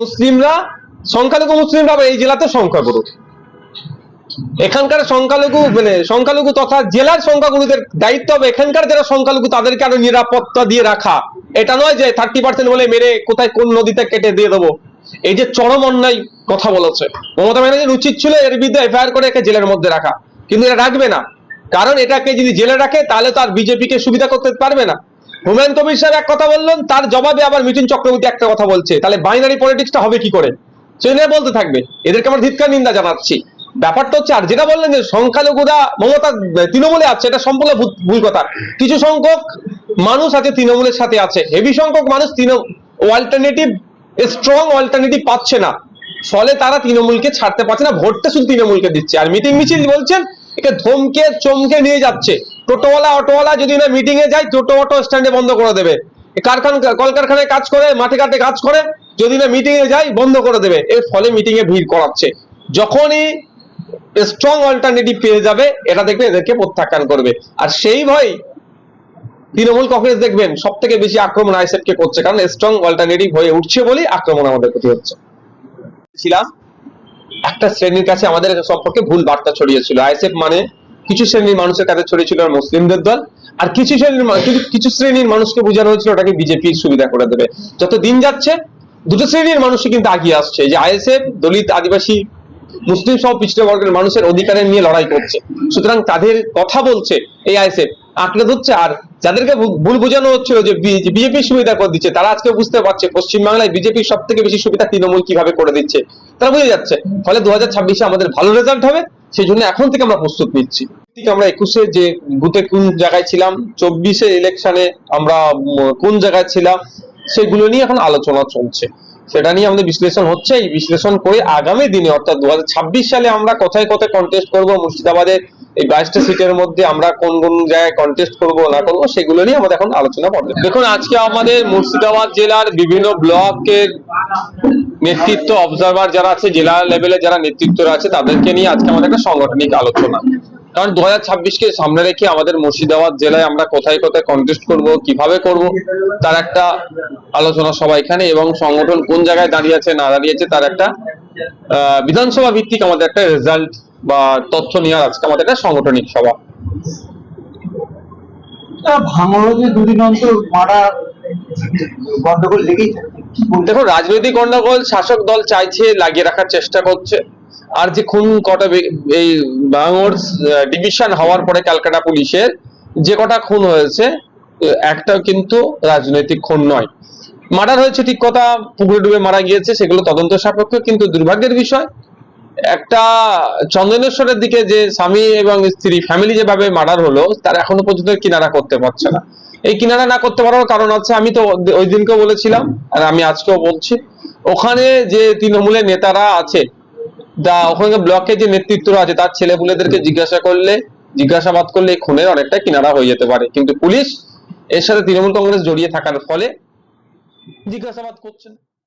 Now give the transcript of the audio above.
মুসলিমরা সংখ্যালঘু মুসলিমরা এই জেলাতে সংখ্যাগুরু। এখানকার সংখ্যালঘু মানে সংখ্যালঘু তথা জেলার সংখ্যাগুরুদের দায়িত্ব হবে এখানকার যারা সংখ্যালঘু, তাদেরকে আরও নিরাপত্তা দিয়ে রাখা। এটা নয় যে থার্টি পার্সেন্ট বলে মেরে কোথায় কোন নদীতে কেটে দিয়ে দেবো। এই যে চরম অন্যায় কথা বলেছে। মমতা ব্যানার্জির উচিত ছিল এর বিরুদ্ধে এফআইআর করে একে জেলের মধ্যে রাখা। কিন্তু এটা রাখবে না। কারণ এটাকে যদি জেলে রাখে, তাহলে তার বিজেপিকে সুবিধা করতে পারবে না। হুমায়ুন কবির এক কথা বললেন, তার জবাবে আবার মিঠুন চক্রবর্তী একটা কথা বলছে। তাহলে বাইনারি পলিটিক্সটা হবে কি করে? সেটা বলতে থাকবে। এদেরকে আমরা ধিৎকার নিন্দা জানাচ্ছি। ব্যাপারটা হচ্ছে আর, যেটা বললেন যে সংখ্যালঘুরা, মমতা তৃণমূলে আছে, এটা সম্পূর্ণ ভুল কথা। কিছু সংখ্যক মানুষ আছে তৃণমূলের সাথে আছে। হেভি সংখ্যক মানুষ তৃণ অল্টারনেটিভ স্ট্রং অল্টারনেটিভ পাচ্ছে না। ফলে তারা তৃণমূলকে ছাড়তে পারছে না, ভোটটা শুধু তৃণমূলকে দিচ্ছে। আর মিটিং মিছিল বলছেন একে ধমকে, চমকে নিয়ে যাচ্ছে। টোটোওয়ালা, অটোওয়ালা যদি না মিটিং এ যায়, টোটো, অটো স্ট্যান্ডে বন্ধ করে দেবে। কারখানা, কলকারখানায় কাজ করে, মাঠে ঘাটে কাজ করে, যদি না মিটিং এ যায়, বন্ধ করে দেবে। এর ফলে মিটিং এ ভিড় করাচ্ছে যখনই স্ট্রং অল্টারনেটিভ পেয়ে যাবে, এটা দেখবে এদেরকে প্রত্যাখ্যান করবে। আর সেই ভয় তৃণমূল কংগ্রেস দেখবেন সব থেকে বেশি আক্রমণ আইসেফ কে করছে। কারণ স্ট্রং অল্টারনেটিভ হয়ে উঠছে বলেই আক্রমণ আমাদের প্রতি হচ্ছে। ছিলাম, একটা শ্রেণির কাছে আমাদের সম্পর্কে ভুল বার্তা ছড়িয়েছিল। আইএসএফ মানে কিছু শ্রেণির মানুষের কাছে ছড়িয়েছিল মুসলিমদের দল, আর কিছু শ্রেণির কিছু- শ্রেণির মানুষকে বোঝানো হয়েছিল ওটাকে বিজেপির সুবিধা করে দেবে। যত দিন যাচ্ছে, দুটো শ্রেণির মানুষই কিন্তু আগিয়ে আসছে। যে আইএসএফ, দলিত, আদিবাসী, মুসলিম সহ পিছিয়ে বর্গের মানুষের অধিকারের নিয়ে লড়াই করছে। সুতরাং তাদের কথা বলছে এই আইএসএফ, আঁকড়ে ধরছে। আর যাদেরকে ভুল বোঝানো হচ্ছিল যে বিজেপি সুবিধা করে দিচ্ছে, তারা আজকে বুঝতে পারছে পশ্চিমবাংলায় বিজেপির সব থেকে বেশি সুবিধা তৃণমূল কীভাবে করে দিচ্ছে। তারা বুঝে যাচ্ছে। ফলে দু আমাদের ভালো রেজাল্ট হবে। সেই জন্য এখন থেকে আমরা প্রস্তুত নিচ্ছি। আমরা একুশে যে বুথে কোন জায়গায় ছিলাম, চব্বিশে ইলেকশনে আমরা কোন জায়গায় ছিলাম, সেগুলো নিয়ে এখন আলোচনা চলছে। সেটা নিয়ে আমাদের বিশ্লেষণ হচ্ছে। এই বিশ্লেষণ করে আগামী দিনে, অর্থাৎ দু হাজার ছাব্বিশ সালে আমরা কোথায় কোথায় কন্টেস্ট করব, মুর্শিদাবাদে এই বাইশটা সিটের মধ্যে আমরা কোন কোন জায়গায় কন্টেস্ট করব, না করব, সেগুলো নিয়ে আমাদের এখন আলোচনা করবে দেখুন, আজকে আমাদের মুর্শিদাবাদ জেলার বিভিন্ন ব্লকের নেতৃত্ব অবজারভার যারা আছে, জেলা লেভেলে যারা নেতৃত্বরা আছে, তাদেরকে নিয়ে আজকে আমাদের একটা সাংগঠনিক আলোচনা। কারণ দু হাজার ছাব্বিশকে সামনে রেখে আমাদের মুর্শিদাবাদ জেলায় আমরা কোথায় কোথায় কন্টেস্ট করব, কীভাবে করব, তার একটা আলোচনা সভা এখানে এবং সংগঠন কোন জায়গায় দাঁড়িয়ে আছে, না দাঁড়িয়ে আছে, তার একটা বিধানসভা ভিত্তিক আমাদের একটা রেজাল্ট বা তথ্য নেওয়ার আজকে আমাদের একটা সাংগঠনিক সভা। ভাঙড়ে দুদিন অন্তর মারা গন্ডগোল লেগেই থাকে। দেখো, রাজনৈতিক গন্ডগোল শাসক দল চাইছে লাগিয়ে রাখার চেষ্টা করছে। আর যে খুন কটা এই বাঙর ডিভিশন হওয়ার পরে ক্যালকাটা পুলিশের যে কটা খুন হয়েছে একটা কিন্তু রাজনৈতিক খুন নয়। মার্ডার হয়েছে ঠিক কথা, পুকুরে ডুবে মারা গিয়েছে, সেগুলো তদন্ত সাপেক্ষ কিন্তু দুর্ভাগ্যের বিষয়। একটা চন্দনেশ্বরের দিকে যে স্বামী এবং স্ত্রী ফ্যামিলি যেভাবে মার্ডার হলো, তার এখনও পর্যন্ত কিনারা করতে পারছে না। এই কিনারা না করতে পারার কারণ আছে, আমি তো ওই দিনকেও বলেছিলাম, আর আমি আজকেও বলছি। ওখানে যে তৃণমূলের নেতারা আছে দা ওখানে ব্লকে যে নেতৃত্বরা আছে, তার ছেলেপুলেদেরকে জিজ্ঞাসা করলে, জিজ্ঞাসাবাদ করলে এই খুনের অনেকটা কিনারা হয়ে যেতে পারে। কিন্তু পুলিশ এর সাথে তৃণমূল কংগ্রেস জড়িয়ে থাকার ফলে জিজ্ঞাসাবাদ করছে না।